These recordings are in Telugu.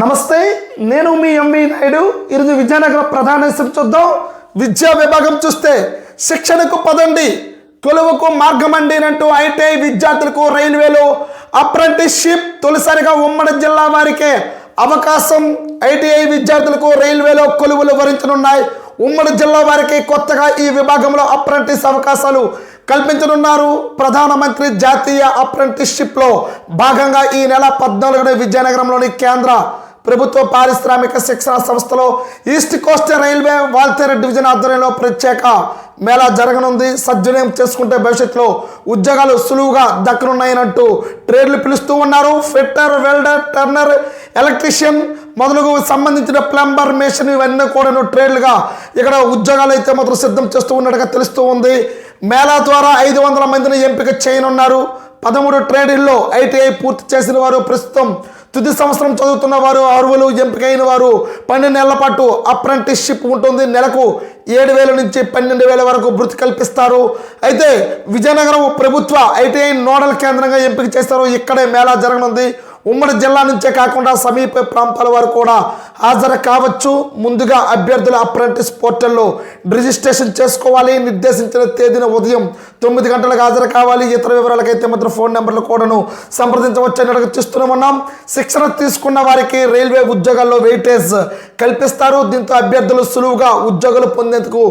నమస్తే నేను మీ ఎంవి నాయుడు. ఈరోజు విజయనగరం ప్రధాన చూద్దాం. విద్యా విభాగం చూస్తే శిక్షణకు పదండి కొలువుకు మార్గమండి అంటూ ఐటీఐ విద్యార్థులకు రైల్వేలో అప్రెంటిస్షిప్ తొలిసారిగా ఉమ్మడి జిల్లా వారికే అవకాశం. ఐటీఐ విద్యార్థులకు రైల్వేలో కొలువులు వరించనున్నాయి. ఉమ్మడి జిల్లా వారికి కొత్తగా ఈ విభాగంలో అప్రెంటిస్ అవకాశాలు కల్పించనున్నారు ప్రధానమంత్రి జాతీయ అప్రెంటిస్షిప్లో భాగంగా ఈ నెల పద్నాలుగున విజయనగరంలోని కేంద్ర ప్రభుత్వ పారిశ్రామిక శిక్షణ సంస్థలో east coast railway Waltair division ఆధ్వర్యంలో ప్రత్యేక మేళా జరగనుంది. సద్వినియోగం చేసుకుంటే భవిష్యత్తులో ఉద్యోగాలు సులువుగా దక్కనున్నాయనంటూ ట్రేడ్లు పిలుస్తూ ఉన్నారు. ఫిట్టర్ వెల్డర్ టర్నర్ ఎలక్ట్రీషియన్ మొదలుగు సంబంధించిన ప్లంబర్ మేషన్ ఇవన్నీ కూడా ట్రేడ్లుగా ఇక్కడ ఉద్యోగాలు అయితే మాత్రం సిద్ధం చేస్తూ ఉన్నట్టుగా తెలుస్తూ ఉంది. మేళా ద్వారా ఐదు వందల మందిని ఎంపిక చేయనున్నారు. పదమూడు ట్రేడీల్లో ఐటీఐ పూర్తి చేసిన వారు ప్రస్తుతం తుది సంవత్సరం చదువుతున్న వారు అరువులు ఎంపికైన వారు పన్నెండు నెలల పాటు అప్రెంటిస్షిప్ ఉంటుంది. నెలకు ఏడు వేల నుంచి పన్నెండు వేల వరకు వృత్తి కల్పిస్తారు. అయితే విజయనగరం ప్రభుత్వ ఐటీఐ నోడల్ కేంద్రంగా ఎంపిక చేస్తారు. ఇక్కడే మేళా జరగనుంది. ఉమ్మడి జిల్లా నుంచే కాకుండా సమీప ప్రాంతాల వారు కూడా హాజరు కావచ్చు. ముందుగా అభ్యర్థుల అప్రెంటిస్ పోర్టల్లో రిజిస్ట్రేషన్ చేసుకోవాలి. నిర్దేశించిన తేదీన ఉదయం తొమ్మిది గంటలకు హాజరు కావాలి. ఇతర వివరాలకైతే మాత్రం ఫోన్ నెంబర్లు కూడాను సంప్రదించవచ్చని అడుగుతున్నామన్నాం శిక్షణ తీసుకున్న వారికి రైల్వే ఉద్యోగాల్లో వెయిటేజ్ కల్పిస్తారు. దీంతో అభ్యర్థులు సులువుగా ఉద్యోగాలు పొందేందుకు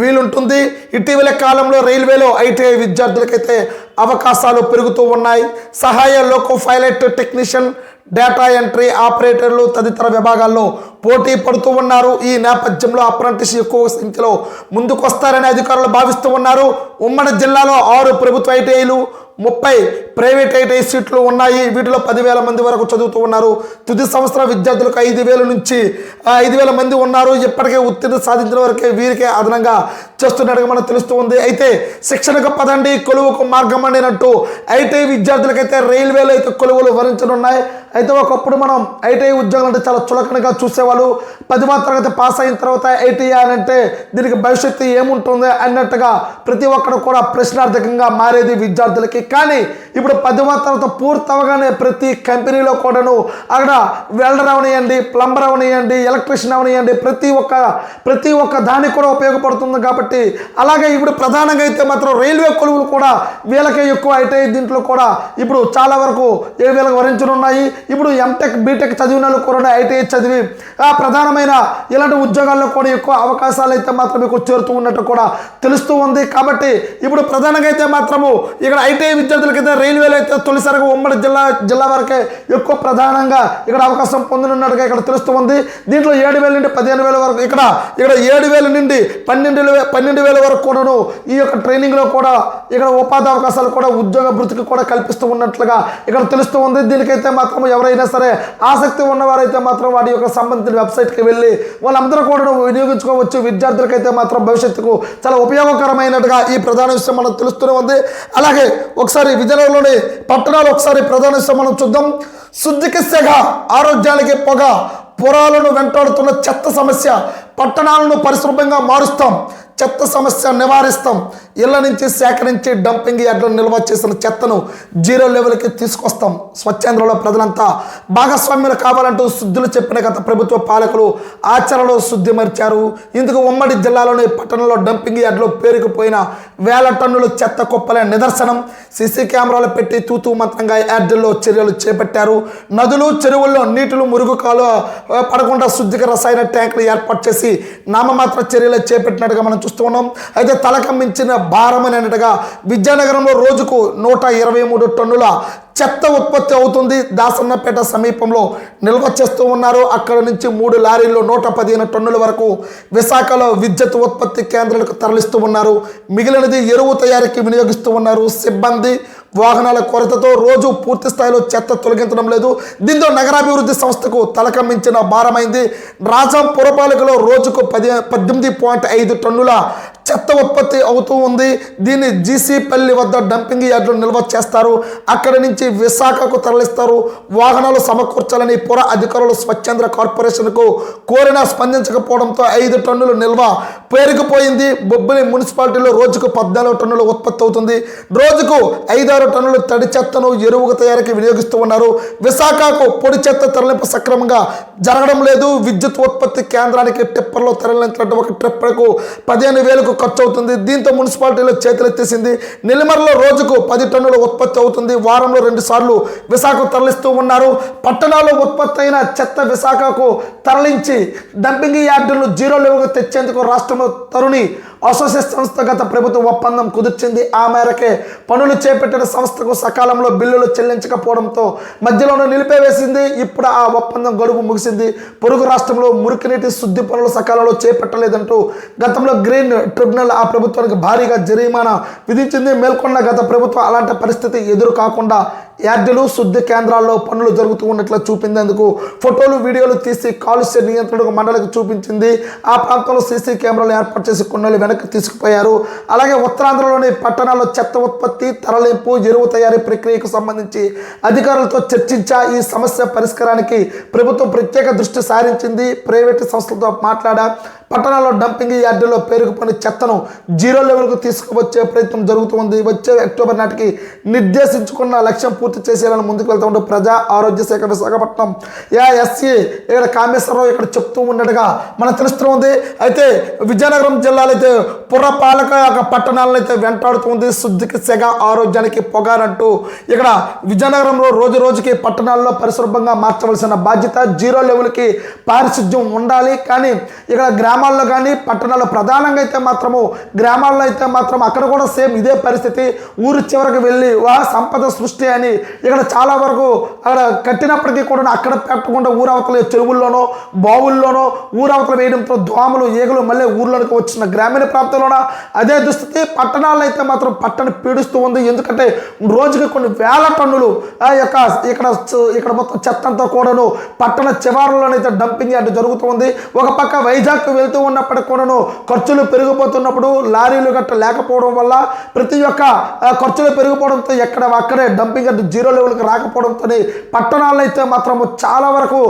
వీలుంటుంది. ఇటీవల కాలంలో రైల్వేలో ఐటీఐ విద్యార్థులకైతే అవకాశాలు పెరుగుతూ ఉన్నాయి. సహాయ loco pilot technician data entry ఆపరేటర్లు తదితర విభాగాల్లో పోటీ పడుతూ ఉన్నారు. ఈ నేపథ్యంలో అప్రెంటిస్ ఎక్కువ సంఖ్యలో ముందుకొస్తారని అధికారులు భావిస్తూ ఉన్నారు. ఉమ్మడి జిల్లాలో ఆరు ప్రభుత్వ ఐటీఐలు ముప్పై ప్రైవేట్ ఐటీఐ సీట్లు ఉన్నాయి. వీటిలో పదివేల మంది వరకు చదువుతూ ఉన్నారు. తుది సంవత్సరం విద్యార్థులకు ఐదు వేల నుంచి ఐదు వేల మంది ఉన్నారు. ఇప్పటికే ఉత్తీర్ణ సాధించిన వరకే వీరికే అదనంగా చేస్తున్నట్టుగా మనకు తెలుస్తూ ఉంది. అయితే శిక్షణకు పదండి కొలువుకు మార్గం అండినట్టు ఐటీఐ విద్యార్థులకైతే రైల్వేలో అయితే కొలువులు వరించనున్నాయి. అయితే ఒకప్పుడు మనం ఐటీఐ ఉద్యోగాలు అంటే చాలా చులకనగా చూసేవాళ్ళు. పదివ తరగతి పాస్ అయిన తర్వాత ఐటీఐ అని అంటే దీనికి భవిష్యత్తు ఏముంటుంది అన్నట్టుగా ప్రతి ఒక్కరు కూడా ప్రశ్నార్థకంగా మారేది విద్యార్థులకి. కానీ ఇప్పుడు పదివ తరగతి పూర్తవగానే ప్రతి కంపెనీలో కూడాను అక్కడ వెల్డర్ అవనియండి ప్లంబర్ అవనియండి ఎలక్ట్రీషియన్ అవనియండి ప్రతి ఒక్క ప్రతి ఒక్క దానికి కూడా ఉపయోగపడుతుంది కాబట్టి అలాగే ఇప్పుడు ప్రధానంగా అయితే మాత్రం రైల్వే కొలువులు కూడా వీళ్ళకే ఎక్కువ ఐటీఐ దీంట్లో కూడా ఇప్పుడు చాలా వరకు ఏ వీళ్ళకి వరించనున్నాయి ఇప్పుడు ఎంటెక్ బీటెక్ చదివిన వాళ్ళు కూడా ఐటీఐ చదివి ఆ ప్రధానమైన ఇలాంటి ఉద్యోగాల్లో కూడా ఎక్కువ అవకాశాలు అయితే మాత్రం మీకు చేరుతూ ఉన్నట్టు కూడా తెలుస్తూ ఉంది. కాబట్టి ఇప్పుడు ప్రధానంగా అయితే మాత్రము ఇక్కడ ఐటీఐ విద్యార్థులకైతే రైల్వేలో అయితే తొలిసారిగా ఉమ్మడి జిల్లా జిల్లా వరకే ఎక్కువ ప్రధానంగా ఇక్కడ అవకాశం పొందనున్నట్టుగా ఇక్కడ తెలుస్తూ ఉంది. దీంట్లో ఏడు వేల నుండి పదిహేను వేల వరకు ఇక్కడ ఇక్కడ ఏడు వేల నుండి పన్నెండు పన్నెండు వేల వరకు కూడాను ఈ యొక్క ట్రైనింగ్లో కూడా ఇక్కడ ఉపాధి అవకాశాలు కూడా ఉద్యోగ భృతికి కూడా కల్పిస్తూ ఉన్నట్లుగా ఇక్కడ తెలుస్తూ ఉంది. దీనికైతే మాత్రం ఎవరైనా సరే ఆసక్తి ఉన్నవారైతే మాత్రం వాటి యొక్క సంబంధిత వెబ్సైట్కి వెళ్ళి వాళ్ళందరూ కూడా వినియోగించుకోవచ్చు. విద్యార్థులకైతే మాత్రం భవిష్యత్తుకు చాలా ఉపయోగకరమైనట్టుగా ఈ ప్రధాన విషయం మనం తెలుస్తూనే ఉంది. అలాగే ఒకసారి విజయనగరంలోని పట్టణాలు ఒకసారి ప్రధాన విషయం మనం చూద్దాం. శుద్ధికి సెగ ఆరోగ్యానికి పొగ పొరాలను వెంటాడుతున్న చెత్త సమస్య పట్టణాలను పరిశుభ్రంగా మారుస్తాం. చెత్త సమస్య నివారిస్తాం. ఇళ్ళ నుంచి సేకరించి డంపింగ్ యార్డ్లో నిల్వ చేసిన చెత్తను జీరో లెవెల్కి తీసుకొస్తాం. స్వచ్ఛంద్రలో ప్రజలంతా భాగస్వామ్యులు కావాలంటూ శుద్ధులు చెప్పిన గత ప్రభుత్వ పాలకులు ఆచరణలో శుద్ధి మరిచారు. ఇందుకు ఉమ్మడి జిల్లాలోని పట్టణంలో డంపింగ్ యార్డ్లో పేరుకుపోయిన వేల టన్నుల చెత్త కుప్పలే నిదర్శనం. సీసీ కెమెరాలు పెట్టి తూతూ మంత్రంగా యార్డుల్లో చర్యలు చేపట్టారు. నదులు చెరువుల్లో నీటిలు మురుగు కాలు పడకుండా శుద్ధిక రసాయన ట్యాంకులు ఏర్పాటు చేసి నామమాత్ర చర్యలు చేపట్టినట్టుగా మనం చూస్తూ ఉన్నాం. అయితే తలకమ్మించిన భారమని భారం అని విద్యానగరంలో రోజుకు నూట ఇరవై మూడు టన్నుల చెత్త ఉత్పత్తి అవుతుంది. దాసన్నపేట సమీపంలో నిల్వ చేస్తూ ఉన్నారు. అక్కడ నుంచి మూడు లారీలు నూట పదిహేను టన్నుల వరకు విశాఖలో విద్యుత్ ఉత్పత్తి కేంద్రాలకు తరలిస్తూ ఉన్నారు. మిగిలినది ఎరువు తయారీకి వినియోగిస్తూ ఉన్నారు. సిబ్బంది వాహనాల కొరతతో రోజు పూర్తి స్థాయిలో చెత్త తొలగించడం లేదు. దీంతో నగరాభివృద్ధి సంస్థకు తలకమ్మించిన భారమైంది. రాజాం పురపాలకలో రోజుకు పది పద్దెనిమిది పాయింట్ ఐదు టన్నుల చెత్త ఉత్పత్తి అవుతూ ఉంది. దీన్ని జీసీపల్లి వద్ద డంపింగ్ యార్డులో నిల్వ చేస్తారు. అక్కడి నుంచి విశాఖకు తరలిస్తారు. వాహనాలు సమకూర్చాలని పుర అధికారులు స్వచ్ఛంద్ర కార్పొరేషన్కు కోరినా స్పందించకపోవడంతో ఐదు టన్నులు నిల్వ పేరుకుపోయింది. బొబ్బిలి మున్సిపాలిటీలో రోజుకు పద్నాలుగు టన్నులు ఉత్పత్తి అవుతుంది. రోజుకు ఐదారు టన్నులు తడి చెత్తను ఎరువుకు తయారీకి వినియోగిస్తూ ఉన్నారు. విశాఖకు పొడి చెత్త తరలింపు సక్రమంగా జరగడం లేదు. విద్యుత్ ఉత్పత్తి కేంద్రానికి టిప్పర్లో తరలించినట్టు ఒక ట్రిప్పర్కు పదిహేను వేలకు ఖర్చు అవుతుంది దీంతో మున్సిపాలిటీలో చేతులెత్తేసింది. నెల్లిమర్లో రోజుకు పది టన్నుల ఉత్పత్తి అవుతుంది. వారంలో రెండు సార్లు విశాఖ తరలిస్తూ ఉన్నారు. పట్టణాల్లో ఉత్పత్తి అయిన చెత్త విశాఖకు తరలించి డంపింగ్ యార్డులను జీరో లెవెల్కు తెచ్చేందుకు రాష్ట్రంలో తరుణి అసోసియేట్ సంస్థ గత ప్రభుత్వం ఒప్పందం కుదిర్చింది. ఆ మేరకే పనులు చేపట్టిన సంస్థకు సకాలంలో బిల్లులు చెల్లించకపోవడంతో మధ్యలోనే నిలిపివేసింది. ఇప్పుడు ఆ ఒప్పందం గడువు ముగిసింది. పొరుగు రాష్ట్రంలో మురికినీటి శుద్ధి పనులు సకాలంలో చేపట్టలేదంటూ గతంలో గ్రీన్ ట్రిబ్యునల్ ఆ ప్రభుత్వానికి భారీగా జరిమానా విధించింది. మేల్కొన్న గత ప్రభుత్వం అలాంటి పరిస్థితి ఎదురు కాకుండా యార్డులు శుద్ధి కేంద్రాల్లో పనులు జరుగుతూ ఉన్నట్లు చూపిందేందుకు ఫోటోలు వీడియోలు తీసి కాలుష్య నియంత్రణకు మండలికి చూపించింది. ఆ ప్రాంతంలో సీసీ కెమెరాలు ఏర్పాటు చేసి కొన్నేళ్ళు వెనక్కి తీసుకుపోయారు. అలాగే ఉత్తరాంధ్రలోని పట్టణాల్లో చెత్త ఉత్పత్తి తరలింపు ఎరువు తయారీ ప్రక్రియకు సంబంధించి అధికారులతో చర్చించా ఈ సమస్య పరిష్కారానికి ప్రభుత్వం ప్రత్యేక దృష్టి సారించింది. ప్రైవేటు సంస్థలతో మాట్లాడా. పట్టణాల్లో డంపింగ్ యార్డుల్లో పేరుకుపోయిన చెత్తను జీరో లెవెల్కు తీసుకువచ్చే ప్రయత్నం జరుగుతుంది వచ్చే అక్టోబర్ నాటికి నిర్దేశించుకున్న లక్ష్యం పూర్తి చేసేయాలని ముందుకు వెళ్తూ ఉంటూ ప్రజా ఆరోగ్య శాఖ విశాఖపట్నం. ఏఎస్సీ ఇక్కడ కామేశ్వరరావు ఇక్కడ చెప్తూ ఉన్నట్టుగా మనకు తెలుస్తుంది అయితే విజయనగరం జిల్లాలో అయితే పురపాలక పట్టణాలను అయితే వెంటాడుతుంది శుద్ధికి సెగ ఆరోగ్యానికి పొగారంటూ. ఇక్కడ విజయనగరంలో రోజు రోజుకి పట్టణాల్లో పరిశుభ్రంగా మార్చవలసిన బాధ్యత జీరో లెవెల్కి పారిశుద్ధ్యం ఉండాలి. కానీ ఇక్కడ గ్రామాల్లో కానీ పట్టణాల్లో ప్రధానంగా అయితే మాత్రము గ్రామాల్లో అయితే మాత్రం అక్కడ కూడా సేమ్ ఇదే పరిస్థితి. ఊరు చివరికి వెళ్ళి వా సంపద సృష్టి అని ఇక్కడ చాలా వరకు అక్కడ కట్టినప్పటికీ కూడా అక్కడ పెట్టకుండా ఊరవతల చెరువుల్లోనో బావుల్లోనో ఊరవతల వేయడంతో దోమలు ఈగలు మళ్ళీ ఊర్లోకి వచ్చిన గ్రామీణ ప్రాంతంలోన అదే దుస్థితి. పట్టణాల్లో అయితే మాత్రం పట్టణ పీడిస్తూ ఉంది. ఎందుకంటే రోజుకి కొన్ని వేల టన్నులు ఆ యొక్క ఇక్కడ ఇక్కడ మొత్తం చెత్తంతో కూడాను పట్టణ చివరలోనైతే డంపింగ్ యార్డ్ జరుగుతూ ఉంది ఒక పక్క వైజాగ్ వెళ్తూ ఉన్నప్పటికి కూడాను ఖర్చులు పెరిగిపోతున్నప్పుడు లారీలు గట్ట లేకపోవడం వల్ల ప్రతి ఒక్క ఖర్చులు పెరిగిపోవడంతో ఎక్కడ అక్కడే డంపింగ్ యార్డ్ జీరో లెవెల్కి రాకపోవడంతోనే పట్టణాల్లో అయితే మాత్రము చాలా వరకు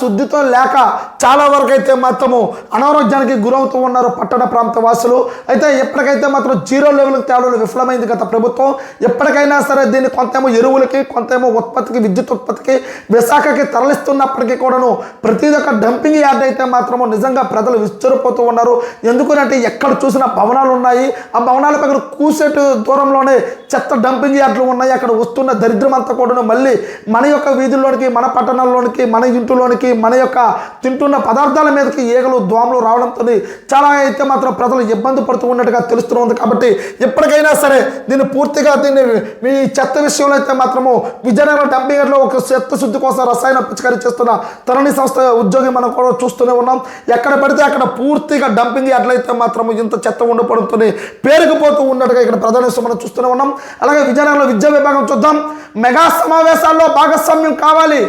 శుద్ధితో లేక చాలా వరకు అయితే మాత్రము అనారోగ్యానికి గురవుతూ ఉన్నారు పట్టణ ప్రాంత వాసులు. అయితే ఎప్పటికైతే మాత్రం జీరో లెవెల్కి తేవడంలో విఫలమైంది గత ప్రభుత్వం ఎప్పటికైనా సరే దీన్ని కొంతేమో ఎరువులకి కొంతేమో ఉత్పత్తికి విద్యుత్ ఉత్పత్తికి విశాఖకి తరలిస్తున్నప్పటికీ కూడాను ప్రతి ఒక్క డంపింగ్ యార్డ్ అయితే మాత్రము నిజంగా ప్రజలు విశ్చరిపోతూ ఉన్నారు. ఎందుకంటే ఎక్కడ చూసినా భవనాలు ఉన్నాయి. ఆ భవనాల పక్కన కూసేటు దూరంలోనే చెత్త డంపింగ్ యార్డ్లు ఉన్నాయి. అక్కడ వస్తున్న దరిద్రం అంతా కూడా మళ్ళీ మన యొక్క వీధుల్లోనికి మన పట్టణాల్లోనికి మన ఇంటిలోనికి మన యొక్క తింటున్న పదార్థాల మీదకి ఈగలు దోమలు రావడంతో చాలా అయితే మాత్రం ప్రజలు ఇబ్బంది పడుతూ ఉన్నట్టుగా తెలుస్తుంది కాబట్టి ఎప్పటికైనా సరే దీన్ని పూర్తిగా దీన్ని మీ చెత్త విషయంలో అయితే మాత్రము విజయనగరం డంపింగ్లో ఒక చెత్త శుద్ధి కోసం రసాయన పిచికారీ చేస్తున్న తరణి సంస్థ ఉద్యోగి మనం కూడా చూస్తూనే ఉన్నాం. ఎక్కడ పడితే అక్కడ పూర్తిగా డంపింగ్ ఎట్లయితే మాత్రం ఇంత చెత్త ఉండబడుతుంది. పేరుకుపోతూ ఉన్నట్టుగా ఇక్కడ ప్రధాన మనం చూస్తూనే ఉన్నాం. అలాగే విజయనగరంలో విద్యా విభాగం చూద్దాం. మెగా సమావేశాల్లో భాగస్వామ్యం కావాలి.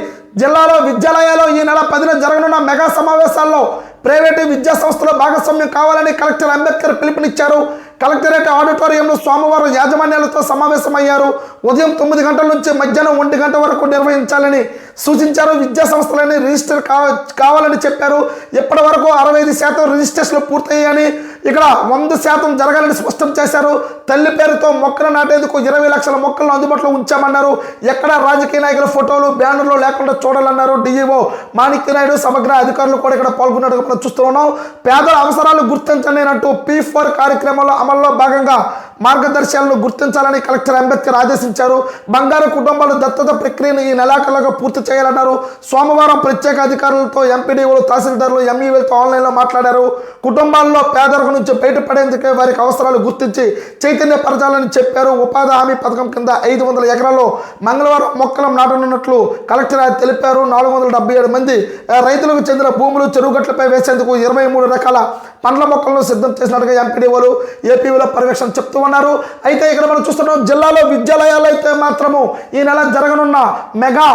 జిల్లాలో విద్యాలయాల్లో ఈ నెల పదిన జరగనున్న మెగా సమావేశాల్లో ప్రైవేటు విద్యా సంస్థలో భాగస్వామ్యం కావాలని కలెక్టర్ అంబేద్కర్ పిలుపునిచ్చారు. కలెక్టరేట్ ఆడిటోరియంలో సోమవారం యాజమాన్యాలతో సమావేశమయ్యారు. ఉదయం తొమ్మిది గంటల నుంచి మధ్యాహ్నం ఒంటి గంట వరకు నిర్వహించాలని సూచించారు. విద్యా సంస్థలని రిజిస్టర్ కావ కావాలని చెప్పారు. ఇప్పటి వరకు అరవై ఐదు శాతం రిజిస్ట్రేషన్లు పూర్తయ్యాయని ఇక్కడ వంద శాతం జరగాలని స్పష్టం చేశారు. తల్లి పేరుతో మొక్కలు నాటేందుకు ఇరవై లక్షల మొక్కలను అందుబాటులో ఉంచామన్నారు. ఎక్కడ రాజకీయ నాయకుల ఫోటోలు బ్యానర్లు లేకుండా చూడాలన్నారు డిఈఓ మాణిక్యనాయుడు సమగ్ర అధికారులు కూడా ఇక్కడ పాల్గొన్నట్టుగా మనం చూస్తూ ఉన్నాం. పేదల అవసరాలు గుర్తించండి అంటూ పీ ఫోర్ కార్యక్రమంలో అమల్లో భాగంగా మార్గదర్శకాలను గుర్తించాలని కలెక్టర్ అంబేద్కర్ ఆదేశించారు. బంగారు కుటుంబాలు దత్తత ప్రక్రియను ఈ నెలాఖరులుగా పూర్తి చేయాలన్నారు. సోమవారం ప్రత్యేక అధికారులతో ఎంపీడీఓలు తహసీల్దారులు ఎంఈఓలతో ఆన్లైన్లో మాట్లాడారు. కుటుంబాల్లో పేదరికం నుంచి బయటపడేందుకే వారికి అవసరాలు గుర్తించి చైతన్యపరచాలని చెప్పారు. ఉపాధి హామీ పథకం కింద ఐదు వందల ఎకరాల్లో మంగళవారం మొక్కలు నాటనున్నట్లు కలెక్టర్ తెలిపారు. నాలుగు వందల డెబ్బై ఏడు మంది రైతులకు చెందిన భూములు చెరువుగట్లపై వేసేందుకు ఇరవై మూడు రకాల పండ్ల మొక్కలను సిద్ధం చేసినట్టుగా ఎంపీడీఓలు ఏపీఓల పర్యవేక్షణ చెప్తూ ఉన్నారు. అయితే ఇక్కడ మనం చూస్తున్నాం జిల్లాలో విద్యాలయాలు అయితే మాత్రము ఈ నెల జరగనున్న మెగా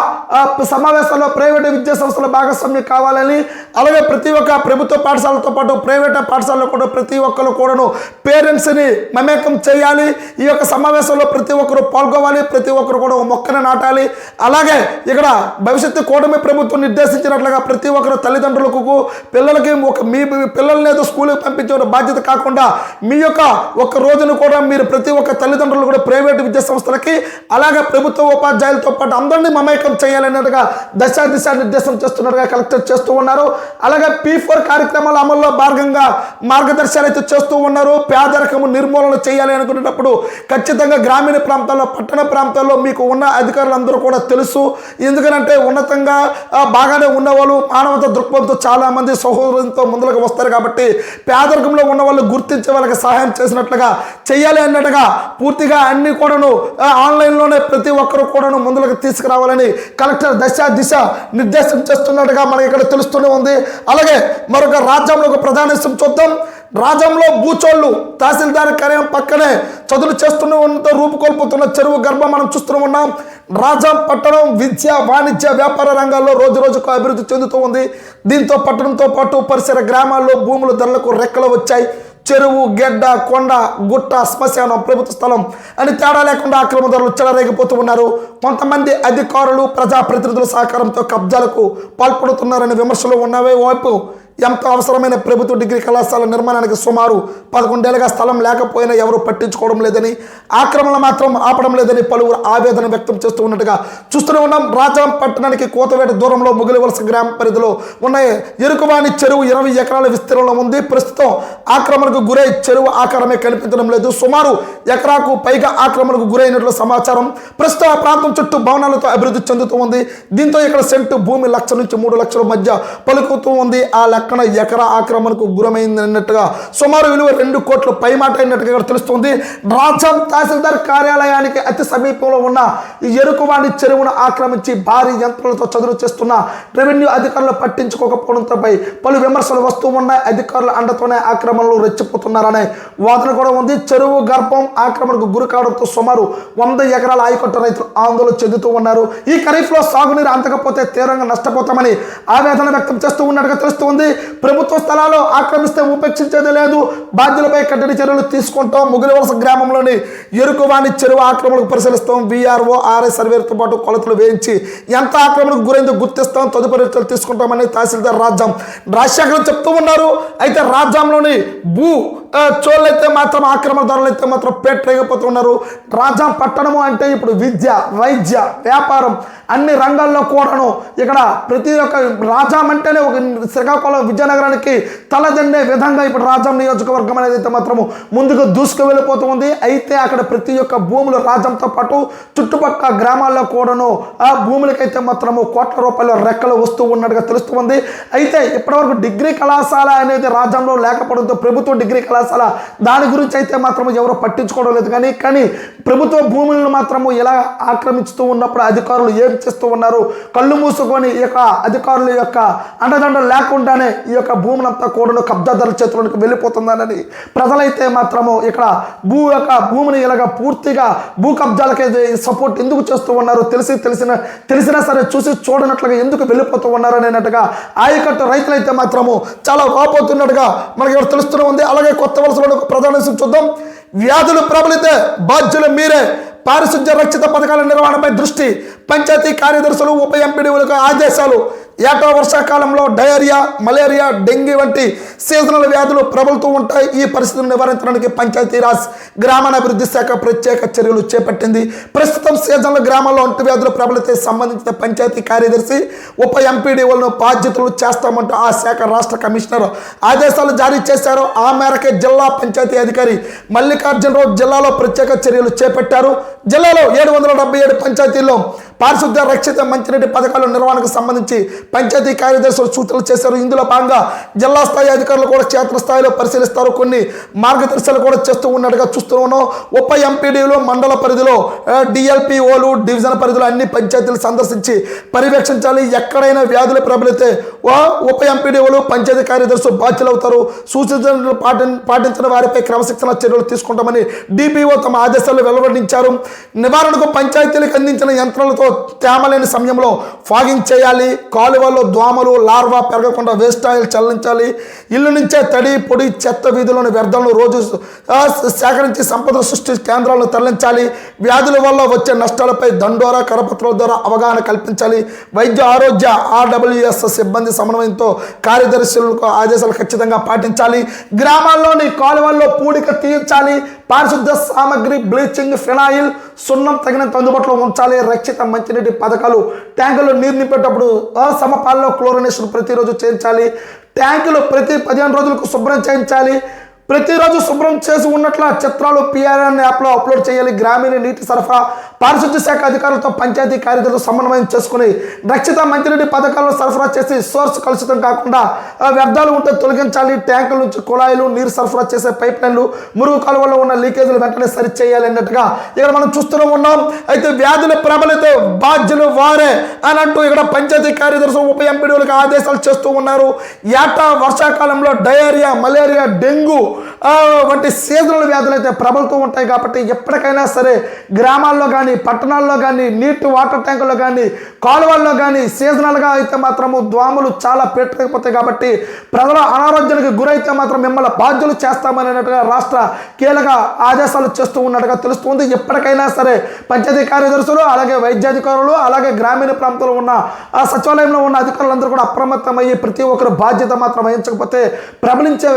సమావేశాల్లో ప్రైవేటు విద్యా సంస్థల భాగస్వామ్యం కావాలని అలాగే ప్రతి ఒక్క ప్రభుత్వ పాఠశాలతో పాటు ప్రైవేట్ పాఠశాలలో కూడా ప్రతి ఒక్కరు కూడాను పేరెంట్స్ని మమేకం చేయాలి. ఈ యొక్క సమావేశంలో ప్రతి ఒక్కరు పాల్గొవాలి ప్రతి ఒక్కరు కూడా మొక్కని మొక్కను నాటాలి. అలాగే ఇక్కడ భవిష్యత్తు కూటమి ప్రభుత్వం నిర్దేశించినట్లుగా ప్రతి ఒక్కరు తల్లిదండ్రులకు పిల్లలకి ఒక మీ పిల్లల్ని ఏదో స్కూల్కి పంపించే బాధ్యత కాకుండా మీ యొక్క ఒక రోజును కూడా మీరు ప్రతి ఒక్క తల్లిదండ్రులు కూడా ప్రైవేట్ విద్యా సంస్థలకి అలాగే ప్రభుత్వ ఉపాధ్యాయులతో పాటు అందరినీ మమేకం చేయాలన్నట్టుగా దశ దిశ నిర్దేశం చేస్తున్నట్టుగా కలెక్టర్ చేస్తూ ఉన్నారు. అలాగే పీ ఫోర్ కార్యక్రమాల అమల్లో భాగంగా మార్గదర్శకాలు అయితే చేస్తూ ఉన్నారు. పేదరికము నిర్మూలన చేయాలి అనుకునేటప్పుడు ఖచ్చితంగా గ్రామీణ ప్రాంతాల్లో పట్టణ ప్రాంతాల్లో మీకు ఉన్న అధికారులందరూ కూడా తెలుసు. ఎందుకంటే ఉన్నతంగా బాగానే ఉన్నవాళ్ళు మానవత దృక్పథంతో చాలా మంది సహోదరులతో ముందులకు వస్తారు కాబట్టి పేదరికంలో ఉన్న వాళ్ళు గుర్తించే వాళ్ళకి సహాయం చేసినట్లుగా చేయాలి అన్నట్టుగా పూర్తిగా అన్ని కూడాను ఆన్లైన్లోనే ప్రతి ఒక్కరు కూడాను ముందులకు తీసుకురావాలని కలెక్టర్ దశ దిశ నిర్దేశం చేస్తున్నట్టుగా మనకి ఇక్కడ తెలుస్తూనే ఉంది. అలాగే మరొక రాజ్యంలో ఒక ప్రధాన చూద్దాం. రాజ్యంలో బూచోళ్ళు తహసీల్దార్ కార్యం పక్కనే చదువులు చేస్తున్న ఉన్నతో రూపుకొల్పుతున్న చెరువు గర్భం మనం చూస్తూ ఉన్నాం. రాజం పట్టణం విద్య వాణిజ్య వ్యాపార రంగాల్లో రోజు రోజుకు అభివృద్ధి చెందుతూ ఉంది. దీంతో పట్టణంతో పాటు పరిసర గ్రామాల్లో భూముల ధరలకు రెక్కలు వచ్చాయి. చెరువు గెడ్డ కొండ గుట్ట శ్మశానం ప్రభుత్వ స్థలం అని తేడా లేకుండా అక్రమదారులు చెలరేగిపోతూ ఉన్నారు. కొంతమంది అధికారులు ప్రజాప్రతినిధుల సహకారంతో కబ్జాలకు పాల్పడుతున్నారనే విమర్శలు ఉన్నవే వైపు ఎంతో అవసరమైన ప్రభుత్వ డిగ్రీ కళాశాల నిర్మాణానికి సుమారు పదకొండేళ్ళుగా స్థలం లేకపోయినా ఎవరు పట్టించుకోవడం లేదని ఆక్రమణ మాత్రం ఆపడం లేదని పలువురు ఆవేదన వ్యక్తం చేస్తూ ఉన్నట్టుగా చూస్తూనే ఉన్నాం. రాజాం పట్టణానికి కోతవేట దూరంలో ముగిలివలస గ్రామ పరిధిలో ఉన్న ఎరుకువాణి చెరువు ఇరవై ఎకరాల విస్తీర్ణంలో ఉంది. ప్రస్తుతం ఆక్రమణకు గురై చెరువు ఆకారమే కనిపించడం లేదు. సుమారు ఎకరాకు పైగా ఆక్రమణకు గురైనట్లు సమాచారం. ప్రస్తుతం ఆ ప్రాంతం చుట్టూ భవనాలతో అభివృద్ధి చెందుతూ ఉంది. దీంతో ఇక్కడ సెంటు భూమి లక్ష నుంచి మూడు లక్షల మధ్య పలుకుతూ ఉంది. ఆ లెక్కన ఎకరా ఆక్రమణకు గురమైంది అన్నట్టుగా సుమారు విలువ రెండు కోట్ల పై మాట అయినట్టుగా ఇక్కడ తెలుస్తుంది. రాజం తహసీల్దార్ కార్యాలయానికి అతి సమీపంలో ఉన్న ఈ ఎరుకువాణి చెరువును ఆక్రమించి భారీ యంత్రాలతో చదువు చేస్తున్న రెవెన్యూ అధికారులు పట్టించుకోకపోవడంతోపై పలు విమర్శలు వస్తూ ఉన్నాయి. అధికారుల అండతోనే ఆక్రమణలు రెచ్చిపోతున్నారనే వాదన కూడా ఉంది. చెరువు గర్భం ఆక్రమణకు గురి కావడంతో సుమారు వంద ఎకరాల ఆయకట్టు రైతులు ఆందోళన చెందుతూ ఉన్నారు. ఈ ఖరీఫ్లో సాగునీరు అందకపోతే తీవ్రంగా నష్టపోతామని ఆవేదన వ్యక్తం చేస్తూ ఉన్నట్టుగా తెలుస్తుంది. ప్రభుత్వ స్థలాలు ఆక్రమిస్తే ఉపేక్షించేది లేదు. బాధ్యులపై కఠిన చర్యలు తీసుకుంటాం. ముగిలివలస గ్రామంలోని ఎరుకువాణి చెరువు ఆక్రమణకు పరిశీలిస్తాం. విఆర్ఓ ఆర్ఐ సర్వేతో పాటు కొలతలు వేయించి ఎంత ఆక్రమణకు గురైందో గుర్తిస్తాం. తదుపరి చర్యలు తీసుకుంటామని తహసీల్దార్ రాజ్యం రాజశాఖలు చెప్తూ ఉన్నారు. అయితే రాజ్యంలోని భూ చోళ్ళైతే మాత్రం ఆక్రమణదారులు అయితే మాత్రం పెట్టలేకపోతున్నారు రాజా పట్టణము అంటే ఇప్పుడు విద్య వైద్య వ్యాపారం అన్ని రంగాల్లో కూడాను ఇక్కడ ప్రతి ఒక్క రాజాం అంటేనే ఒక శ్రీకాకుళం విజయనగరానికి తలదండే విధంగా ఇప్పుడు రాజాం నియోజకవర్గం అనేది అయితే మాత్రము ముందుకు దూసుకు వెళ్ళిపోతుంది అయితే అక్కడ ప్రతి ఒక్క భూములు రాజంతో పాటు చుట్టుపక్కల గ్రామాల్లో కూడాను ఆ భూములకైతే మాత్రము కోట్ల రూపాయల రెక్కలు వస్తూ ఉన్నట్టుగా తెలుస్తుంది అయితే ఇప్పటివరకు డిగ్రీ కళాశాల అనేది రాజ్యంలో లేకపోవడంతో ప్రభుత్వ డిగ్రీ కళాశాల దాని గురించి అయితే మాత్రం ఎవరు పట్టించుకోవడం లేదు. కానీ కానీ ప్రభుత్వ భూములను మాత్రము ఇలా ఆక్రమిస్తూ ఉన్నప్పుడు అధికారులు ఏం చేస్తూ ఉన్నారు? కళ్ళు మూసుకొని ఈ యొక్క అధికారుల యొక్క అండదండలు లేకుండానే ఈ యొక్క భూములంతా కూడా కబ్జాదారుల చేతులకు వెళ్ళిపోతుందనని ప్రజలైతే మాత్రము ఇక్కడ భూ యొక్క భూమిని ఇలాగ పూర్తిగా భూ కబ్జాలకైతే సపోర్ట్ ఎందుకు చేస్తూ ఉన్నారు? తెలిసి తెలిసిన తెలిసినా సరే చూసి చూడనట్లుగా ఎందుకు వెళ్ళిపోతూ ఉన్నారు అనేటట్టుగా ఆయకట్టు రైతులైతే మాత్రము చాలా వాపోతున్నట్టుగా మనకి ఎవరు తెలుస్తూనే ఉంది. అలాగే కొత్త ప్రధాన చూద్దాం. వ్యాధులు ప్రబలితే బాధ్యులు మీరే. పారిశుద్ధ్య రక్షిత పథకాల నిర్వహణపై దృష్టి. పంచాయతీ కార్యదర్శులు ఉప ఎంపీడీలకు ఆదేశాలు. ఏటా వర్షాకాలంలో డయేరియా మలేరియా డెంగీ వంటి సీజనల్ వ్యాధులు ప్రబలుతూ ఉంటాయి. ఈ పరిస్థితులను నివారించడానికి పంచాయతీరాజ్ గ్రామీణాభివృద్ధి శాఖ ప్రత్యేక చర్యలు చేపట్టింది. ప్రస్తుతం సీజనల్ గ్రామాల్లో అంటు వ్యాధులు ప్రబలితే సంబంధించిన పంచాయతీ కార్యదర్శి ఉప ఎంపీడీఓలను బాధ్యతలు చేస్తామంటూ ఆ శాఖ రాష్ట్ర కమిషనర్ ఆదేశాలు జారీ చేశారు. ఆ మేరకే జిల్లా పంచాయతీ అధికారి మల్లికార్జునరావు జిల్లాలో ప్రత్యేక చర్యలు చేపట్టారు. జిల్లాలో ఏడు వందల డెబ్బై ఏడు పంచాయతీల్లో పారిశుద్ధ్య రక్షిత మంచినీటి పథకాల నిర్వహణకు సంబంధించి పంచాయతీ కార్యదర్శులు సూచనలు చేశారు. ఇందులో భాగంగా జిల్లా స్థాయి అధికారులు కూడా క్షేత్రస్థాయిలో పరిశీలిస్తారు. కొన్ని మార్గదర్శకాలు కూడా చేస్తూ ఉన్నట్టుగా చూస్తూ ఉన్నాం. ఉప ఎంపీడీలు మండల పరిధిలో డిఎల్పిఓలు డివిజన్ పరిధిలో అన్ని పంచాయతీలు సందర్శించి పర్యవేక్షించాలి. ఎక్కడైనా వ్యాధులు ప్రబలితే ఉప ఎంపీడీఓలు పంచాయతీ కార్యదర్శులు బాధ్యులు అవుతారు సూచనలు పాటి పాటించిన వారిపై క్రమశిక్షణ చర్యలు తీసుకుంటామని డిపిఓ తమ ఆదేశాలు వెలువడించారు నివారణకు పంచాయతీలకు అందించిన యంత్రాలతో తేమ లేని సమయంలో ఫాగింగ్ చేయాలి. కాలువల్లో దోమలు లార్వా పెరగకుండా వేస్ట్ ఆయిల్ చల్లించాలి. ఇల్లు నుంచే తడి పొడి చెత్త వీధులను వ్యర్థాలను రోజు సేకరించి సంపద సృష్టి కేంద్రాలను తరలించాలి. వ్యాధుల వల్ల వచ్చే నష్టాలపై దండోరా కరపత్రాల ద్వారా అవగాహన కల్పించాలి. వైద్య ఆరోగ్య ఆర్డబ్ల్యూఎస్ సిబ్బంది సమన్వయంతో కార్యదర్శులకు ఆదేశాలు ఖచ్చితంగా పాటించాలి. గ్రామాల్లోని కాలువల్లో పూడిక తీర్చాలి. పారిశుద్ధ సామగ్రి బ్లీచింగ్ ఫినాయిల్ సున్నం తగినంత అందుబాటులో ఉంచాలి. రక్షిత మంచినీటి పథకాలు ట్యాంకులో నీరు నింపేటప్పుడు అసమపాలలో క్లోరినేషన్ ప్రతిరోజు చేయించాలి. ట్యాంకులు ప్రతి పదిహేను రోజులకు శుభ్రం చేయించాలి. ప్రతిరోజు శుభ్రం చేసి ఉన్నట్ల చిత్రాలు పిఆర్ఎన్ యాప్లో అప్లోడ్ చేయాలి. గ్రామీణ నీటి సరఫరా పారిశుద్ధ్య శాఖ అధికారులతో పంచాయతీ కార్యదర్శులు సమన్వయం చేసుకుని రక్షిత మంచినీటి పథకాలను సరఫరా చేసి సోర్స్ కలుషితం కాకుండా వ్యర్థాలు ఉంటే తొలగించాలి. ట్యాంకుల నుంచి కుళాయిలు నీరు సరఫరా చేసే పైప్ లైన్లు మురుగు కాలువలో ఉన్న లీకేజీలు వెంటనే సరిచేయాలి అన్నట్టుగా ఇక్కడ మనం చూస్తూనే ఉన్నాం. అయితే వ్యాధుల ప్రబలితే బాధ్యులు వారే అని అంటూ ఇక్కడ పంచాయతీ కార్యదర్శులు ఉప ఎంపీడీలకు ఆదేశాలు చేస్తూ ఉన్నారు. ఏటా వర్షాకాలంలో డయేరియా మలేరియా డెంగ్యూ వంటి సీజనల్ వ్యాధులు అయితే ప్రబలుతూ ఉంటాయి కాబట్టి ఎప్పటికైనా సరే గ్రామాల్లో కానీ పట్టణాల్లో కానీ నీటి వాటర్ ట్యాంకుల్లో కానీ కాలువల్లో కానీ సీజనల్గా అయితే మాత్రము దోమలు చాలా పెట్టకపోతాయి కాబట్టి ప్రజల అనారోగ్యానికి గురైతే మాత్రం మిమ్మల్ని బాధ్యులు చేస్తామనేటట్టుగా రాష్ట్ర కీలక ఆదేశాలు చేస్తూ ఉన్నట్టుగా తెలుస్తుంది. ఎప్పటికైనా సరే పంచాయతీ కార్యదర్శులు అలాగే వైద్యాధికారులు అలాగే గ్రామీణ ప్రాంతంలో ఉన్న ఆ సచివాలయంలో ఉన్న అధికారులందరూ కూడా అప్రమత్తమయ్యి ప్రతి ఒక్కరు బాధ్యత మాత్రం వహించకపోతే ప్రబలించే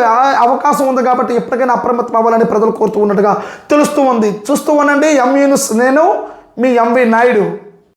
అవకాశం ఉంది కాబట్టి ఎప్పటికైనా అప్రమత్తం అవ్వాలని ప్రజలు కోరుతూ ఉన్నట్టుగా తెలుస్తూ ఉంది. చూస్తూ ఉండండి. ఎంఈ నేను మీ ఎంవి నాయుడు.